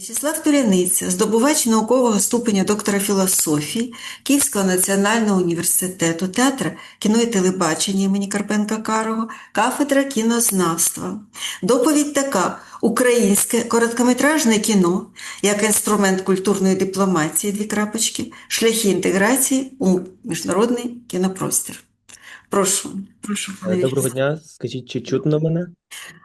В'ячеслав Туряниця, здобувач наукового ступеня доктора філософії Київського національного університету, театр кіно і телебачення імені Карпенка Карого, кафедра кінознавства. Доповідь така: Українське короткометражне кіно як інструмент культурної дипломатії, дві крапочки, шляхи інтеграції у міжнародний кінопростір. Прошу, прошу. Доброго дня. Скажіть, чи чутно мене?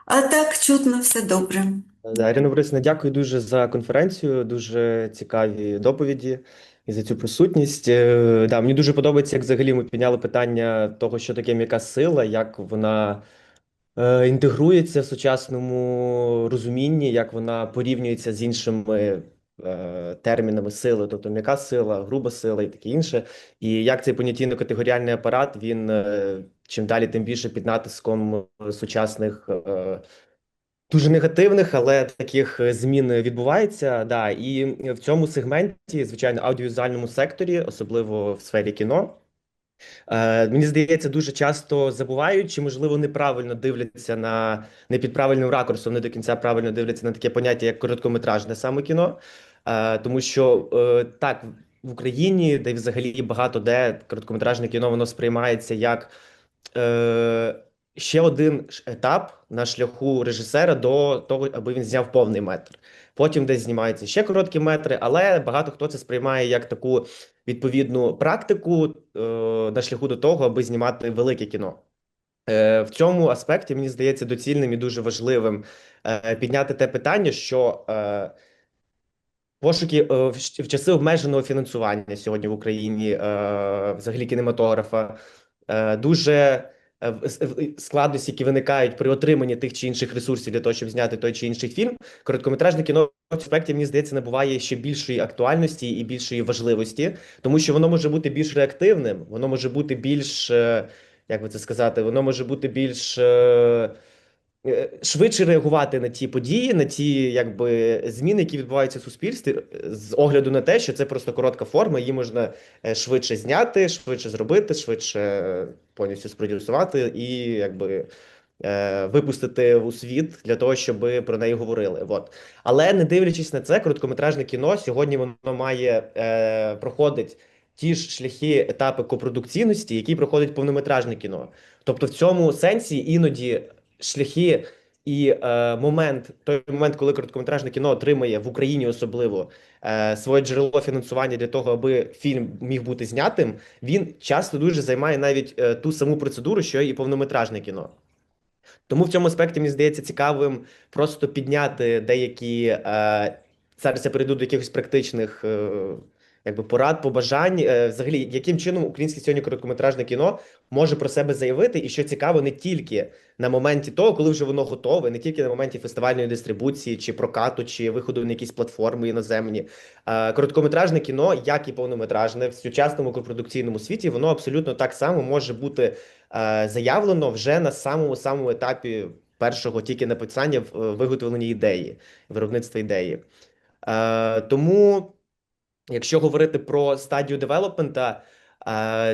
А так, чутно, все добре. Ірина Борисовна, дякую дуже за конференцію, дуже цікаві доповіді і за цю присутність. Е, Да, мені дуже подобається, як взагалі ми підняли питання того, що таке м'яка сила, як вона е, інтегрується в сучасному розумінні, як вона порівнюється з іншими е, термінами сили, тобто м'яка сила, груба сила і таке інше. І як цей понятійно-категоріальний апарат, він чим далі, тим більше під натиском сучасних. Дуже негативних, але таких е, змін відбувається. Да, і в цьому сегменті, звичайно, аудіовізуальному секторі, особливо в сфері кіно, е, мені здається, дуже часто забувають, чи можливо неправильно дивляться на не під правильним ракурсом, не до кінця правильно дивляться на таке поняття, як короткометражне саме кіно. Е, тому що так в Україні, де взагалі багато де короткометражне кіно воно сприймається як. Ще один етап на шляху режисера до того, аби він зняв повний метр. Потім десь знімаються ще короткі метри, але багато хто це сприймає як таку відповідну практику е, на шляху до того, аби знімати велике кіно. Е, в цьому аспекті мені здається доцільним і дуже важливим е, підняти те питання, що е, пошуки е, в, часи обмеженого фінансування сьогодні в Україні, е, взагалі кінематографа, е, дуже складності, які виникають при отриманні тих чи інших ресурсів для того, щоб зняти той чи інший фільм. Короткометражне кіно в аспекті, мені здається, набуває ще більшої актуальності і більшої важливості, тому що воно може бути більш реактивним, воно може бути більш, е, як би це сказати, воно може бути більш. Е, Швидше реагувати на ті події, на ті якби зміни, які відбуваються в суспільстві, е, з огляду на те, що це просто коротка форма, її можна е, швидше зняти, швидше зробити, швидше повністю спродюсувати і якби випустити у світ для того, щоб про неї говорили. От. Але не дивлячись на це, короткометражне кіно сьогодні воно має е, проходить ті ж шляхи, етапи копродукційності, які проходить повнометражне кіно. Тобто, в цьому сенсі іноді шляхи і е, момент, той момент, коли короткометражне кіно отримає в Україні особливо е, своє джерело фінансування для того, аби фільм міг бути знятим, він часто дуже займає навіть е, ту саму процедуру, що і повнометражне кіно. Тому в цьому аспекті мені здається цікавим просто підняти деякі е, зараз я перейду до якихось практичних е, якби порад, побажань. Е, взагалі, яким чином українське сьогодні короткометражне кіно може про себе заявити, і що цікаво, не тільки на моменті того, коли вже воно готове, не тільки на моменті фестивальної дистрибуції, чи прокату, чи виходу на якісь платформи іноземні. Е, Короткометражне кіно, як і повнометражне, в сучасному копродукційному світі, воно абсолютно так само може бути е, заявлено вже на самому самому етапі першого тільки написання в- виготовлення ідеї, виробництва ідеї. Е, Тому. Якщо говорити про стадію девелопмента,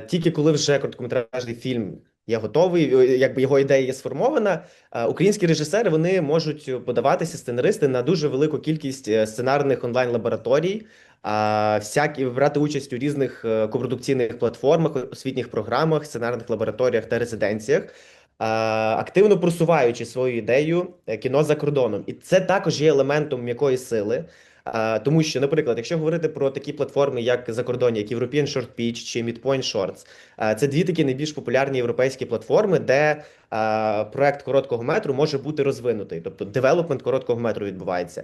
тільки коли вже короткометражний фільм є готовий, е, якби його ідея є сформована, українські режисери вони можуть подаватися сценаристи на дуже велику кількість е, сценарних онлайн-лабораторій, а всякі брати участь у різних е, копродукційних платформах, освітніх програмах, сценарних лабораторіях та резиденціях. Активно просуваючи свою ідею кіно за кордоном, і це також є елементом м'якої сили. Тому що, наприклад, якщо говорити про такі платформи, як закордонні, як European Short Pitch чи Midpoint Shorts, це дві такі найбільш популярні європейські платформи, де проект короткого метру може бути розвинутий, тобто девелопмент короткого метру відбувається.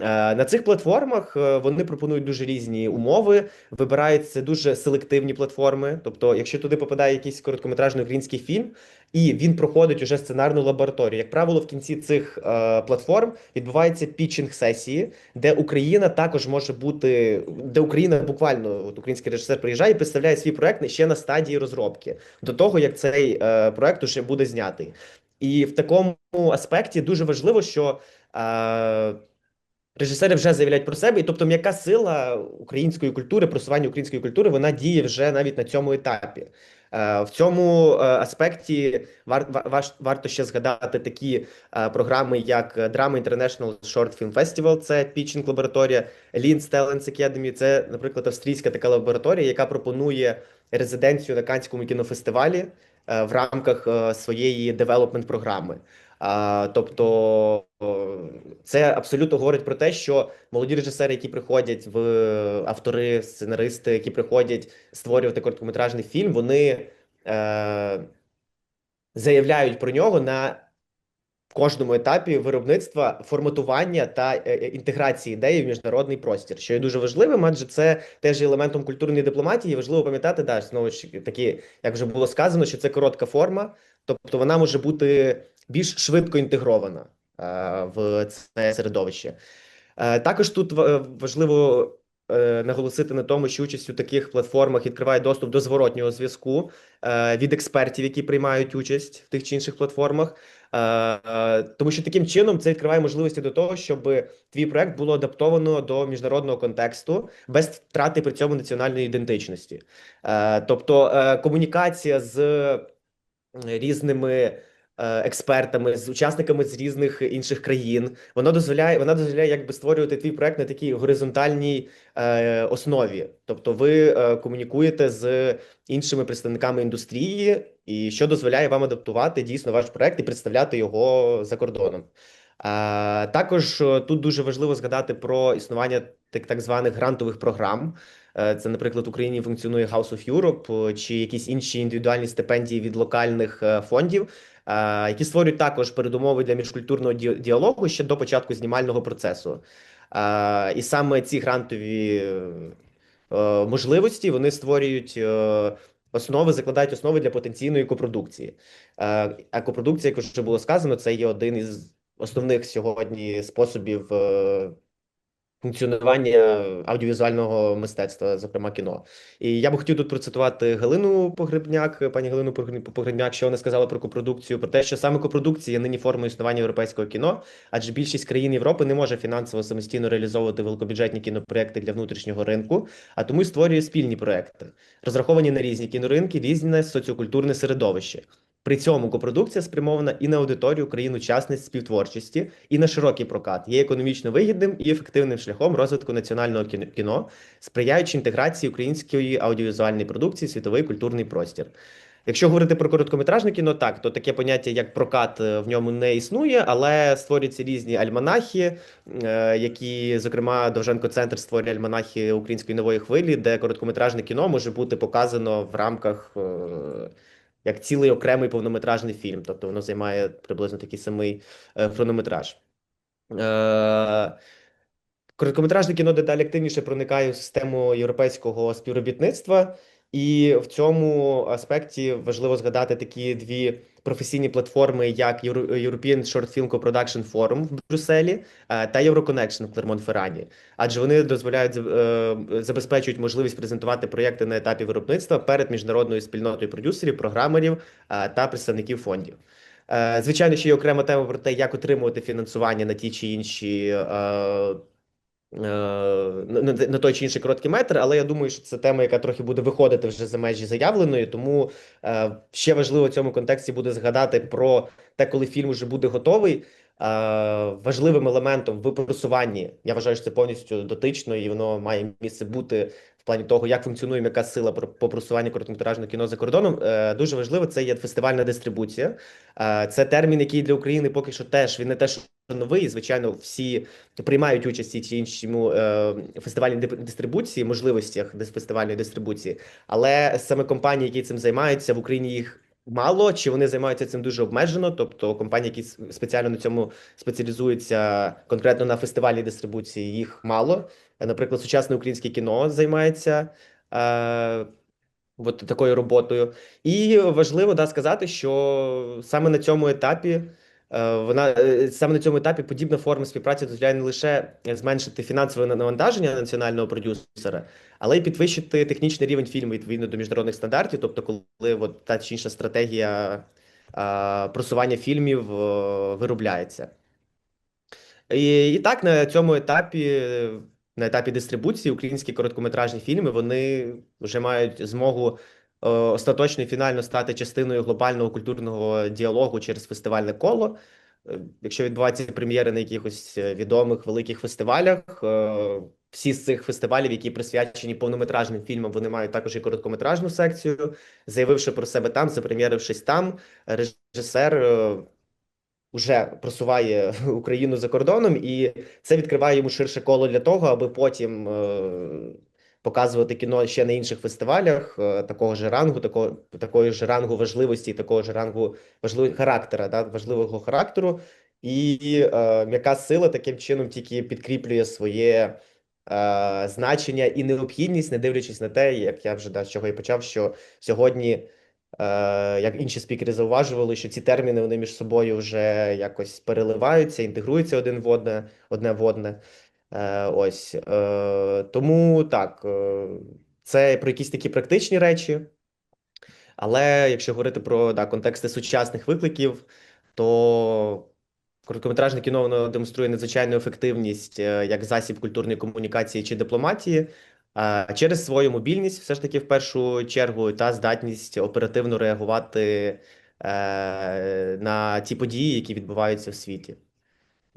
А, На цих платформах е, вони пропонують дуже різні умови, вибираються дуже селективні платформи. Тобто, якщо туди попадає якийсь короткометражний український фільм, і він проходить уже сценарну лабораторію. Як правило, в кінці цих е, платформ відбуваються пітчинг сесії, де Україна також може бути, де Україна буквально от український режисер приїжджає і представляє свій проект ще на стадії розробки до того, як цей е, проект уже буде знятий. І в такому аспекті дуже важливо, що е, режисери вже заявляють про себе, і тобто м'яка сила української культури, просування української культури, вона діє вже навіть на цьому етапі. Е, В цьому е, аспекті вар, варто ще згадати такі е, програми, як Drama International Short Film Festival, це Pitching лабораторія, Linz Talents Academy, це, наприклад, австрійська така лабораторія, яка пропонує резиденцію на Канському кінофестивалі в рамках своєї девелопмент програми. А, тобто це абсолютно говорить про те, що молоді режисери, які приходять в автори, сценаристи, які приходять створювати короткометражний фільм, вони е, заявляють про нього на кожному етапі виробництва, форматування та е, е, інтеграції ідеї в міжнародний простір, що є дуже важливим, адже це теж є елементом культурної дипломатії. Важливо пам'ятати, да, знову ж таки, як вже було сказано, що це коротка форма, тобто вона може бути більш швидко інтегрована е, в це середовище. Е, Також тут важливо е, наголосити на тому, що участь у таких платформах відкриває доступ до зворотнього зв'язку від експертів, які приймають участь в тих чи інших платформах. Тому що таким чином це відкриває можливості до того, щоб твій проект було адаптовано до міжнародного контексту без втрати при цьому національної ідентичності. Тобто комунікація з різними експертами, з учасниками з різних інших країн. Воно дозволяє, вона дозволяє якби створювати твій проект на такій горизонтальній е, основі. Тобто, ви е, комунікуєте з іншими представниками індустрії, і що дозволяє вам адаптувати дійсно ваш проект і представляти його за кордоном. А, також е, тут дуже важливо згадати про існування так, так званих грантових програм. Е, Це, наприклад, в Україні функціонує House of Europe е, чи якісь інші індивідуальні стипендії від локальних е, фондів, е, які створюють також передумови для міжкультурного ді- діалогу ще до початку знімального процесу. І саме ці грантові е, можливості вони створюють е, основи, закладають основи для потенційної копродукції. Е, А копродукція, як вже було сказано, це є один із основних сьогодні способів функціонування аудіовізуального мистецтва, зокрема кіно. І я би хотів тут процитувати Галину Погребняк, пані Галину Погреб- Погребняк, що вона сказала про копродукцію, про те, що саме копродукція нині формою існування європейського кіно, адже більшість країн Європи не може фінансово самостійно реалізовувати великобюджетні кінопроекти для внутрішнього ринку, а тому й створює спільні проекти, розраховані на різні кіноринки, різне соціокультурне середовище. При цьому копродукція спрямована і на аудиторію країн-учасниць співтворчості, і на широкий прокат, є економічно вигідним і ефективним шляхом розвитку національного кіно- сприяючи інтеграції української аудіовізуальної продукції в світовий культурний простір. Якщо говорити про короткометражне кіно, так то таке поняття як прокат е, в ньому не існує, але створюються різні альманахи, е, які, зокрема, Довженко Центр створює альманахи української нової хвилі, де короткометражне кіно може бути показано в рамках е, як цілий окремий повнометражний фільм, тобто воно займає приблизно такий самий е, хронометраж. Е, Короткометражне кіно дедалі активніше проникає в систему європейського співробітництва, і в цьому аспекті важливо згадати такі дві професійні платформи, як Euro- European Short Film Co-Production Forum в Брюсселі е, та Euroconnection в Клермон-Феррані, адже вони дозволяють е, забезпечують можливість презентувати проєкти на етапі виробництва перед міжнародною спільнотою продюсерів, програмерів е, та представників фондів. Звичайно, ще є окрема тема про те, як отримувати фінансування на ті чи інші на, на той чи інший короткий метр, але я думаю, що це тема, яка трохи буде виходити вже за межі заявленої. Тому е, ще важливо в цьому контексті буде згадати про те, коли фільм вже буде готовий. Е, важливим елементом в просуванні, я вважаю, що це повністю дотично, і воно має місце бути плані того, як функціонує м'яка сила по просуванню короткометражного кіно за кордоном. Е, дуже важливо це є фестивальна дистрибуція. Е, це термін, який для України поки що теж він не те, що новий. Звичайно, всі приймають участь в чи іншому е, фестивальній дистрибуції, можливостях фестивальної дистрибуції, але саме компанії, які цим займаються в Україні, їх мало чи вони займаються цим дуже обмежено. Тобто компанії, які спеціально на цьому спеціалізуються конкретно на фестивальній дистрибуції, їх мало. Наприклад, сучасне українське кіно займається. Е, От такою роботою, і важливо да сказати, що саме на цьому етапі Вона е, саме на цьому етапі подібна форма співпраці дозволяє не лише зменшити фінансове навантаження національного продюсера, але й підвищити технічний рівень фільму відповідно до міжнародних стандартів. Тобто, коли от та чи інша стратегія а, просування фільмів е, виробляється. І, і так, на цьому етапі, на етапі дистрибуції, українські короткометражні фільми вони вже мають змогу е, остаточно і фінально стати частиною глобального культурного діалогу через фестивальне коло. Е, Якщо відбуваються прем'єри на якихось е, відомих великих фестивалях, е, всі з цих фестивалів, які присвячені повнометражним фільмам, вони мають також і короткометражну секцію. Заявивши про себе там, запрем'єрившись там, режисер е, вже просуває Україну за кордоном, і це відкриває йому ширше коло для того, аби потім е, показувати кіно ще на інших фестивалях е, такого ж рангу, такого такої ж рангу важливості, такого ж рангу важливого характера, да, важливого характеру. І е, м'яка сила таким чином тільки підкріплює своє е, значення і необхідність, не дивлячись на те, як я вже да, з чого і почав, що сьогодні, е, як інші спікери зауважували, що ці терміни вони між собою вже якось переливаються, інтегруються один в одне, одне в одне. Е, ось е, тому так, е, це про якісь такі практичні речі. Але якщо говорити про да, контексти сучасних викликів, то короткометражне кіно воно демонструє надзвичайну ефективність як засіб культурної комунікації чи дипломатії, а через свою мобільність, все ж таки, в першу чергу, та здатність оперативно реагувати на ті події, які відбуваються в світі.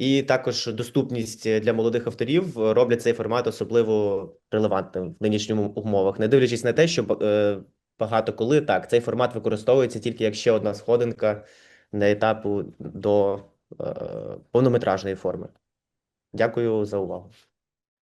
І також доступність для молодих авторів роблять цей формат особливо релевантним в нинішньому умовах, не дивлячись на те, що е, багато коли так, цей формат використовується тільки як ще одна сходинка на етапу до е, повнометражної форми. Дякую за увагу.